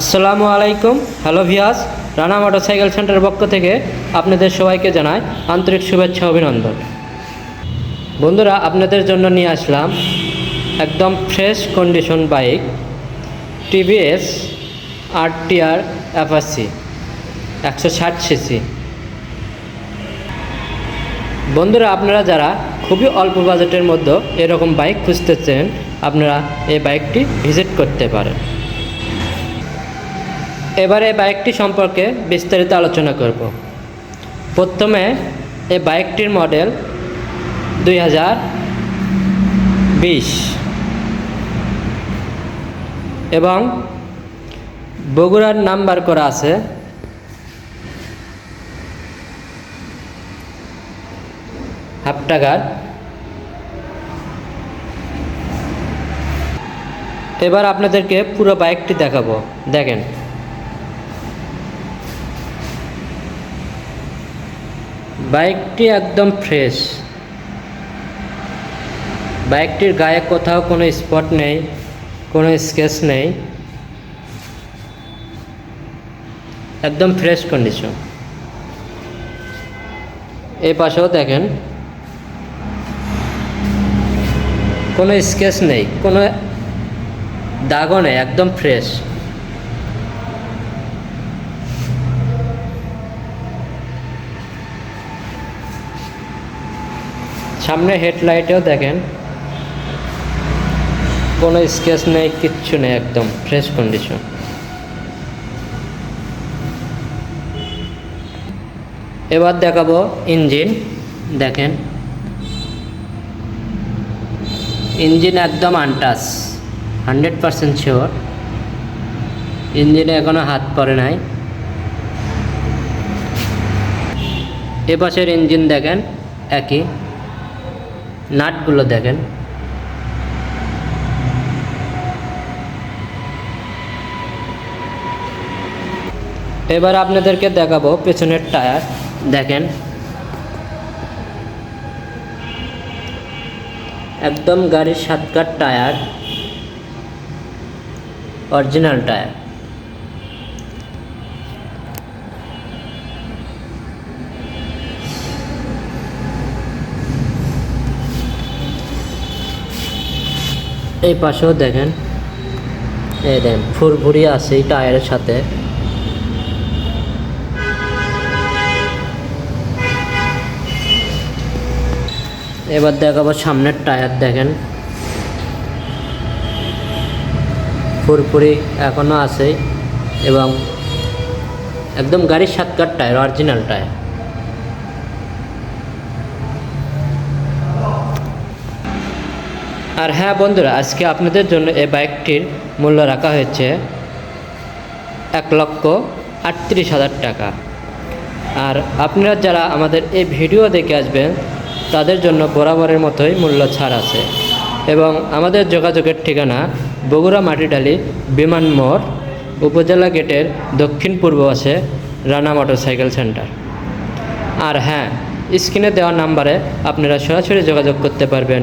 আসসালামু আলাইকুম। Hello ভিয়াস Rana motorcycle সেন্টারের পক্ষ থেকে আপনাদের সবাইকে জানাই আন্তরিক শুভেচ্ছা, অভিনন্দন। বন্ধুরা, আপনাদের জন্য নিয়ে আসলাম একদম fresh condition bike TVS R TR এফআসি একশো ষাট সিসি বন্ধুরা, আপনারা যারা খুবই অল্প বাজেটের মধ্যে এরকম বাইক খুঁজতে খুঁজতেছেন, আপনারা এই বাইকটি ভিজিট করতে পারেন। এবারে বাইকটি সম্পর্কে বিস্তারিত আলোচনা করব। প্রথমে এই বাইকটির মডেল দুই হাজার বিশ। এবং বগুড়ার নাম্বার করা আছে টাকার এবার আপনাদেরকে পুরো বাইকটি দেখাবো। দেখেন। বাইকটি একদম ফ্রেশ। বাইকটির গায়ে কোথাও কোনো স্পট নেই, কোনো স্কেচ নেই। একদম ফ্রেশ কন্ডিশন। এই পাশেও দেখেন, কোনো স্কেচ নেই, কোনো দাগও নেই, একদম ফ্রেশ। সামনে হেডলাইটেও দেখেন। কোনো স্কেচ নেই, কিচ্ছু নেই, একদম ফ্রেশ কন্ডিশন এবার দেখাবো ইঞ্জিন, দেখেন। ইঞ্জিন একদম আনটাস হান্ড্রেড পারসেন্ট শিওর ইঞ্জিনে এখনও হাত পড়ে নাই। এ পাশের ইঞ্জিন দেখেন, একই। নাটগুলো দেখেন। এবার আপনাদেরকে দেখাবো পেছনের টায়ার। দেখেন। একদম গাড়ির সাতকার টায়ার। Original tyre. এই পাশেও দেখেন। এই দেখেন ফুরফুরি আছে টায়ারের সাথে। এবার দেখাবো সামনের টায়ার, দেখেন। ফুরফুরি এখনও আছে এবং একদম গাড়ির সাতকার টায়ার অরিজিনাল টায়ার। আর হ্যাঁ বন্ধুরা, আজকে আপনাদের জন্য এই বাইকটির মূল্য রাখা হয়েছে এক লক্ষ আটত্রিশ হাজার টাকা। আর আপনারা যারা আমাদের এই ভিডিও দেখে আসবেন, তাদের জন্য বরাবরের মতোই মূল্য ছাড় আছে। এবং আমাদের যোগাযোগের ঠিকানা বগুড়া মাটিডালি বিমান মোড়, উপজেলা গেটের দক্ষিণ পূর্ব পাশে রানা মোটরসাইকেল সেন্টার। আর হ্যাঁ স্ক্রিনে দেওয়া নাম্বারে আপনারা সরাসরি যোগাযোগ করতে পারবেন